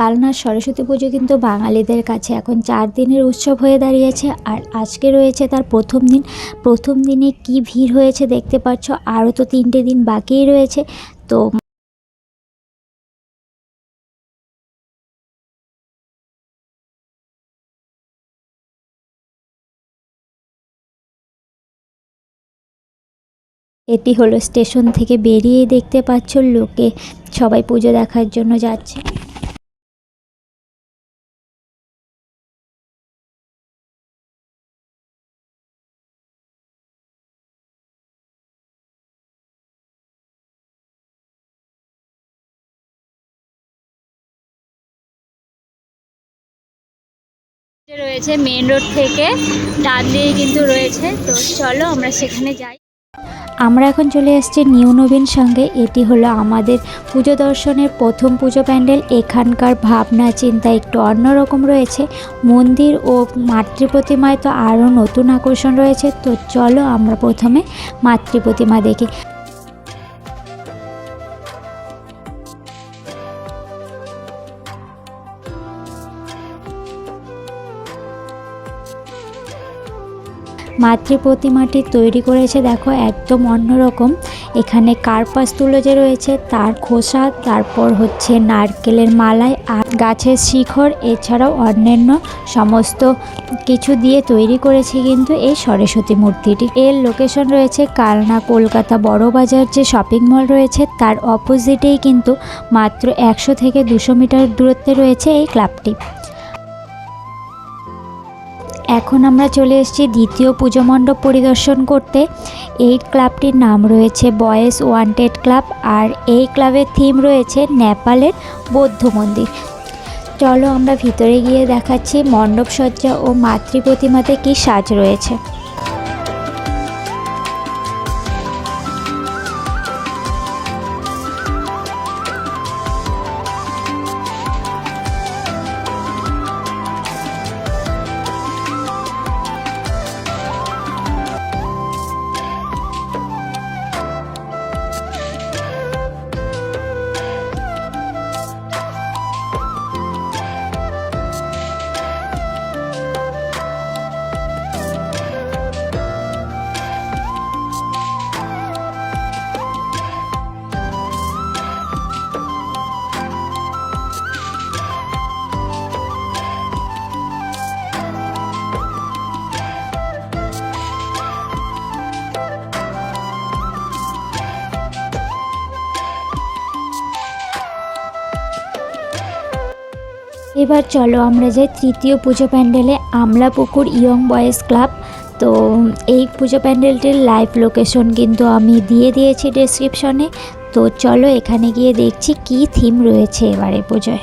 কালনা সরস্বতী পুজো কিন্তু বাঙালিদের কাছে এখন চার দিনের উৎসব হয়ে দাঁড়িয়েছে আর আজকে রয়েছে তার প্রথম দিন। প্রথম দিনে কি ভিড় হয়েছে দেখতে পাচ্ছ? আরও তো তিনটে দিন বাকিই রয়েছে। তো এটি হলো স্টেশন থেকে বেরিয়েই দেখতে পাচ্ছ লোকে সবাই পুজো দেখার জন্য যাচ্ছে। রয়েছে মেন রোড থেকে, ডান দিয়ে কিন্তু রয়েছে। তো চলো আমরা সেখানে যাই। আমরা এখন চলে এসেছি নিউ নবীন সঙ্গে। এটি হলো আমাদের পুজো দর্শনের প্রথম পুজো প্যান্ডেল। এখানকার ভাবনা, চিন্তা একটু অন্যরকম রয়েছে। মন্দির ও মাতৃপ্রতিমায় তো আরও নতুন আকর্ষণ রয়েছে। তো চলো আমরা প্রথমে মাতৃ প্রতিমা দেখি। মাতৃ প্রতিমাটি তৈরি করেছে, দেখো, একদম অন্যরকম। এখানে কার্পাস তুলো যে রয়েছে, তার খোসা, তারপর হচ্ছে নারকেলের মালায় আর গাছের শিখর, এছাড়াও অন্যান্য সমস্ত কিছু দিয়ে তৈরি করেছে কিন্তু এই সরস্বতী মূর্তিটি। এর লোকেশন রয়েছে কালনা কলকাতা বড়বাজার যে শপিং মল রয়েছে, তার অপোজিটেই কিন্তু মাত্র একশো থেকে দুশো মিটার দূরত্বে রয়েছে এই ক্লাবটি। এখন আমরা চলে এসেছি দ্বিতীয় পুজো মণ্ডপ পরিদর্শন করতে। এই ক্লাবটির নাম রয়েছে বয়েস ওয়ান্টেড ক্লাব আর এই ক্লাবের থিম রয়েছে নেপালের বৌদ্ধ মন্দির। চলো আমরা ভিতরে গিয়ে দেখাচ্ছি মণ্ডপসজ্জা ও মাতৃ প্রতিমাতে কী সাজ রয়েছে। এবার চলো আমরা যাই তৃতীয় পুজো প্যান্ডেলে আমলাপুকুর ইয়ং বয়েজ ক্লাব। তো এই পুজো প্যান্ডেলটির লাইভ লোকেশন কিন্তু আমি দিয়ে দিয়েছি ডেসক্রিপশনে তো চলো এখানে গিয়ে দেখছি কি থিম রয়েছে এবারে পুজোয়।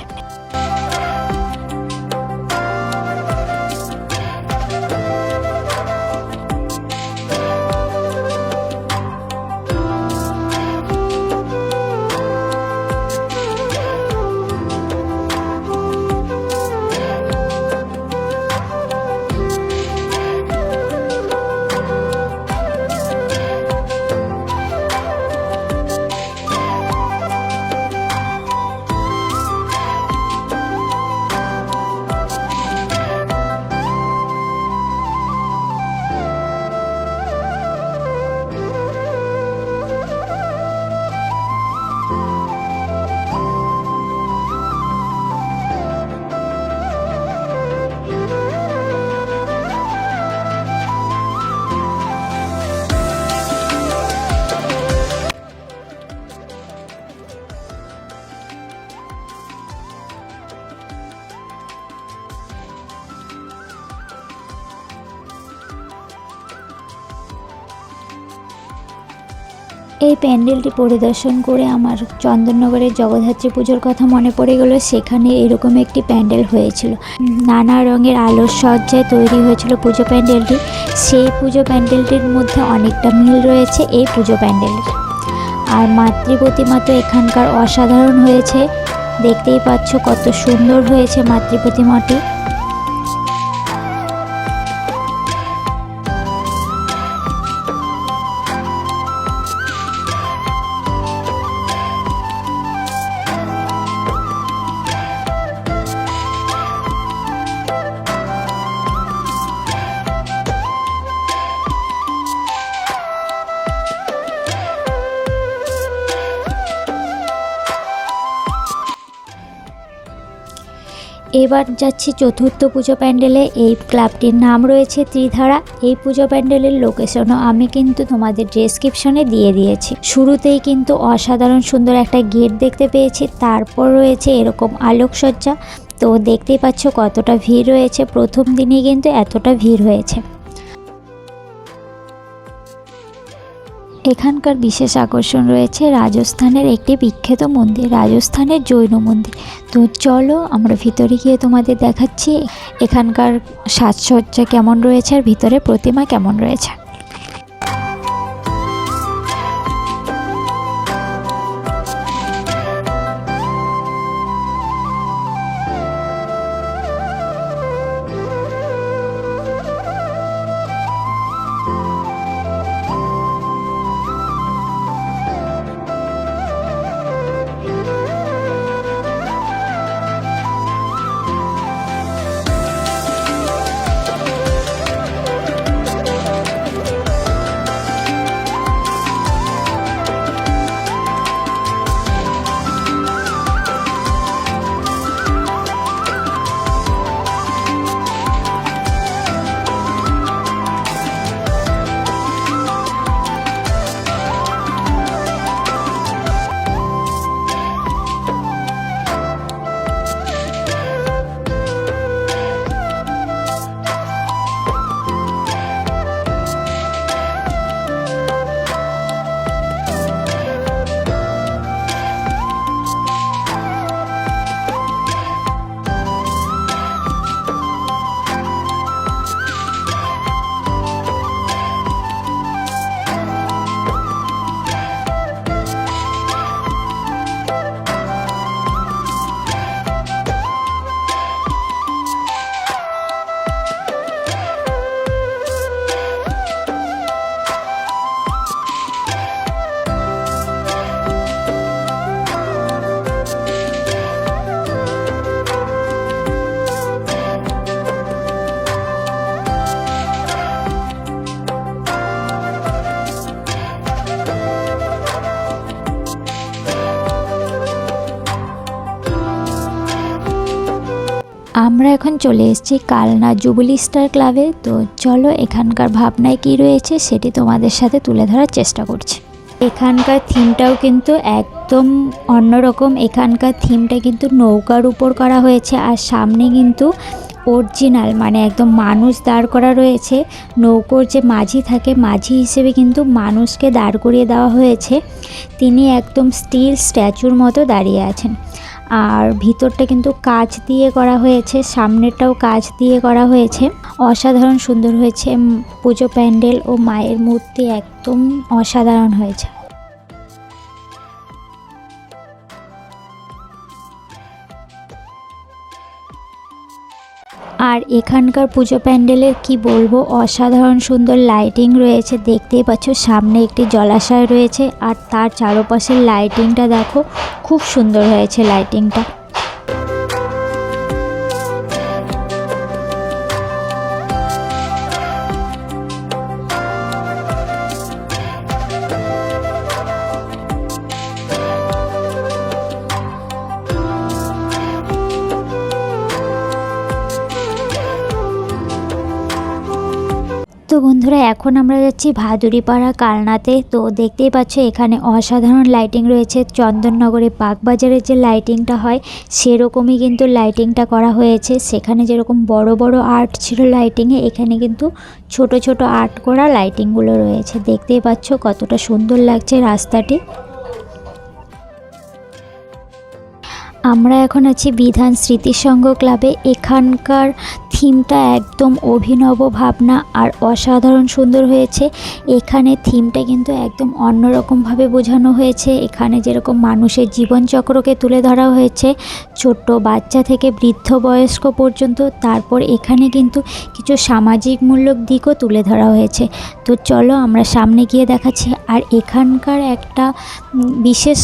প্যান্ডেলটি পরিদর্শন করে আমার চন্দননগরের জগদ্ধাত্রী পুজোর কথা মনে পড়ে গেল, সেখানে এরকম একটি প্যান্ডেল হয়েছিল। নানা রঙের আলোর সজ্জায় তৈরি হয়েছিল পুজো প্যান্ডেলটি। সেই পুজো প্যান্ডেলটির মধ্যে অনেকটা মিল রয়েছে এই পুজো প্যান্ডেলের। আর মাতৃ প্রতিমা তো এখানকার অসাধারণ হয়েছে। দেখতেই পাচ্ছ কত সুন্দর হয়েছে মাতৃ প্রতিমাটি এবার যাচ্ছি চতুর্থ পুজো প্যান্ডেলে। এই ক্লাবটির নাম রয়েছে ত্রিধারা। এই পুজো প্যান্ডেলের লোকেশনও আমি কিন্তু তোমাদের ডেসক্রিপশনে দিয়ে দিয়েছি। শুরুতেই কিন্তু অসাধারণ সুন্দর একটা গেট দেখতে পেয়েছি। তারপর রয়েছে এরকম আলোকসজ্জা। তো দেখতেই পাচ্ছ কতটা ভিড় রয়েছে। প্রথম দিনে কিন্তু এতটা ভিড় হয়েছে। এখানকার বিশেষ আকর্ষণ রয়েছে রাজস্থানের একটি বিখ্যাত মন্দির, রাজস্থানের জৈন মন্দির। তো চলো আমরা ভিতরে গিয়ে তোমাদের দেখাচ্ছি। এখানকার সাজসজ্জা কেমন রয়েছে আর ভিতরে প্রতিমা কেমন রয়েছে? এখন চলে এসেছি কালনা জুবলি স্টার ক্লাবে। তো চলো, এখানকার ভাবনায় কি রয়েছে সেটি তোমাদের সাথে তুলে ধরার চেষ্টা করছি। এখানকার থিমটাও কিন্তু একদম অন্যরকম। এখানকার থিমটা কিন্তু নৌকার উপর করা হয়েছে আর সামনে কিন্তু অরিজিনাল মানে একদম মানুষ দাঁড় করা রয়েছে। নৌকোর যে মাঝি থাকে, মাঝি হিসেবে কিন্তু মানুষকে দাঁড় করিয়ে দেওয়া হয়েছে। তিনি একদম স্টিল স্ট্যাচুর মতো দাঁড়িয়ে আছেন। আর ভিতরটা কিন্তু কাচ দিয়ে করা হয়েছে, সামনেরটাও কাচ দিয়ে করা হয়েছে। অসাধারণ সুন্দর হয়েছে পুজো প্যান্ডেল ও মায়ের মূর্তি একদম অসাধারণ হয়েছে। আর এখানকার পুজো প্যান্ডেলের কি বলব, অসাধারণ সুন্দর লাইটিং রয়েছে, দেখতেই পাচ্ছ সামনে একটি জলাশয় রয়েছে আর তার চারপাশের লাইটিংটা দেখো খুব সুন্দর হয়েছে লাইটিংটা তো বন্ধুরা, এখন আমরা যাচ্ছি ভাদুরিপাড়া কালনাতে। তো দেখতেই পাচ্ছ, এখানে অসাধারণ লাইটিং রয়েছে। চন্দননগরে পাকবাজারের যে লাইটিংটা হয়, সেরকমই কিন্তু লাইটিংটা করা হয়েছে। সেখানে যেরকম বড় বড় আর্ট ছিল লাইটিংয়ে এখানে কিন্তু ছোট ছোট আর্ট করা লাইটিংগুলো রয়েছে। দেখতেই পাচ্ছ, কতটা সুন্দর লাগছে রাস্তাটি। আমরা এখন আছি বিধান স্মৃতিসংঘ ক্লাবে। এখানকার থিমটা একদম অভিনব ভাবনা আর অসাধারণ সুন্দর হয়েছে। এখানে থিমটা কিন্তু একদম অন্যরকমভাবে বোঝানো হয়েছে। এখানে যেরকম মানুষের জীবনচক্রকে তুলে ধরা হয়েছে, ছোট্ট বাচ্চা থেকে বৃদ্ধ বয়স্ক পর্যন্ত, তারপর এখানে কিন্তু কিছু সামাজিক মূল্যক দিকও তুলে ধরা হয়েছে। তো চলো আমরা সামনে গিয়ে দেখাচ্ছি। আর এখানকার একটা বিশেষ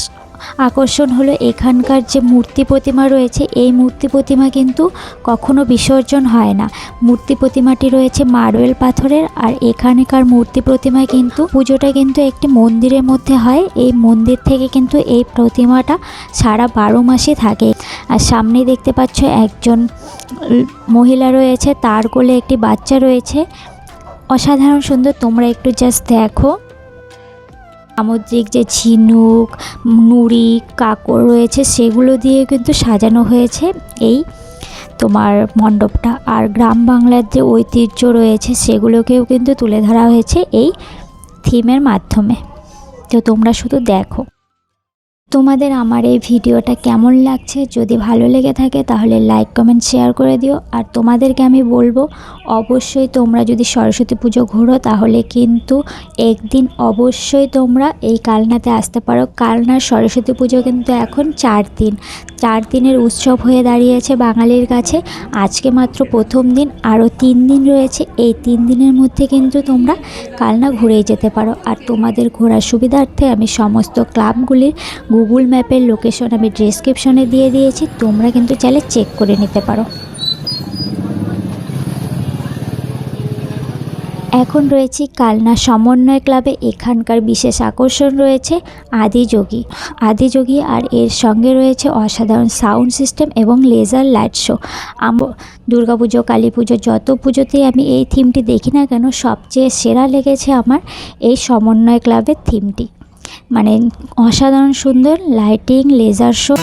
আকর্ষণ হলো এখানকার যে মূর্তি প্রতিমা রয়েছে, এই মূর্তি প্রতিমা কিন্তু কখনো বিসর্জন হয় না। মূর্তি প্রতিমাটি রয়েছে মার্বেল পাথরের আর এখানকার মূর্তি প্রতিমা কিন্তু পুজোটা কিন্তু একটি মন্দিরের মধ্যে হয়। এই মন্দির থেকে কিন্তু এই প্রতিমাটা সারা বারো মাসই থাকে। আর সামনে দেখতে পাচ্ছ একজন মহিলা রয়েছে, তার কোলে একটি বাচ্চা রয়েছে। অসাধারণ সুন্দর, তোমরা একটু জাস্ট দেখো। সামুদ্রিক যে ঝিনুক, নুড়ি কাকর রয়েছে, সেগুলো দিয়ে কিন্তু সাজানো হয়েছে এই তোমার মণ্ডপটা। আর গ্রাম বাংলার যে ঐতিহ্য রয়েছে, সেগুলোকেও কিন্তু তুলে ধরা হয়েছে এই থিমের মাধ্যমে। তো তোমরা শুধু দেখো। তোমাদের আমার এই ভিডিওটা কেমন লাগছে? যদি ভালো লেগে থাকে তাহলে লাইক কমেন্ট শেয়ার করে দিও। আর তোমাদেরকে আমি বলব, অবশ্যই তোমরা যদি সরস্বতী পুজো ঘোরো তাহলে কিন্তু একদিন অবশ্যই তোমরা এই কালনাতে আসতে পারো। কালনার সরস্বতী পুজো কিন্তু এখন চার দিন। চার দিনের উৎসব হয়ে দাঁড়িয়েছে বাঙালির কাছে। আজকে মাত্র প্রথম দিন, আরও তিন দিন রয়েছে। এই তিন দিনের মধ্যে কিন্তু তোমরা কালনা ঘুরেই যেতে পারো। আর তোমাদের ঘোরার সুবিধার্থে আমি সমস্ত ক্লাবগুলির গুগল ম্যাপের লোকেশন আমি ডিসক্রিপশনে দিয়ে দিয়েছি। তোমরা কিন্তু চাইলে চেক করে নিতে পারো। এখন রয়েছি কালনা সমন্বয় ক্লাবে। এখানকার বিশেষ আকর্ষণ রয়েছে আদিযোগী আদিযোগী আর এর সঙ্গে রয়েছে অসাধারণ সাউন্ড সিস্টেম এবং লেজার লাইট শো। আম দুর্গাপুজো কালী পুজো যত পুজোতেই আমি এই থিমটি দেখি না কেন, সবচেয়ে সেরা লেগেছে আমার এই সমন্বয় ক্লাবের থিমটি। মানে অসাধারণ সুন্দর, লাইটিং, লেজার শো।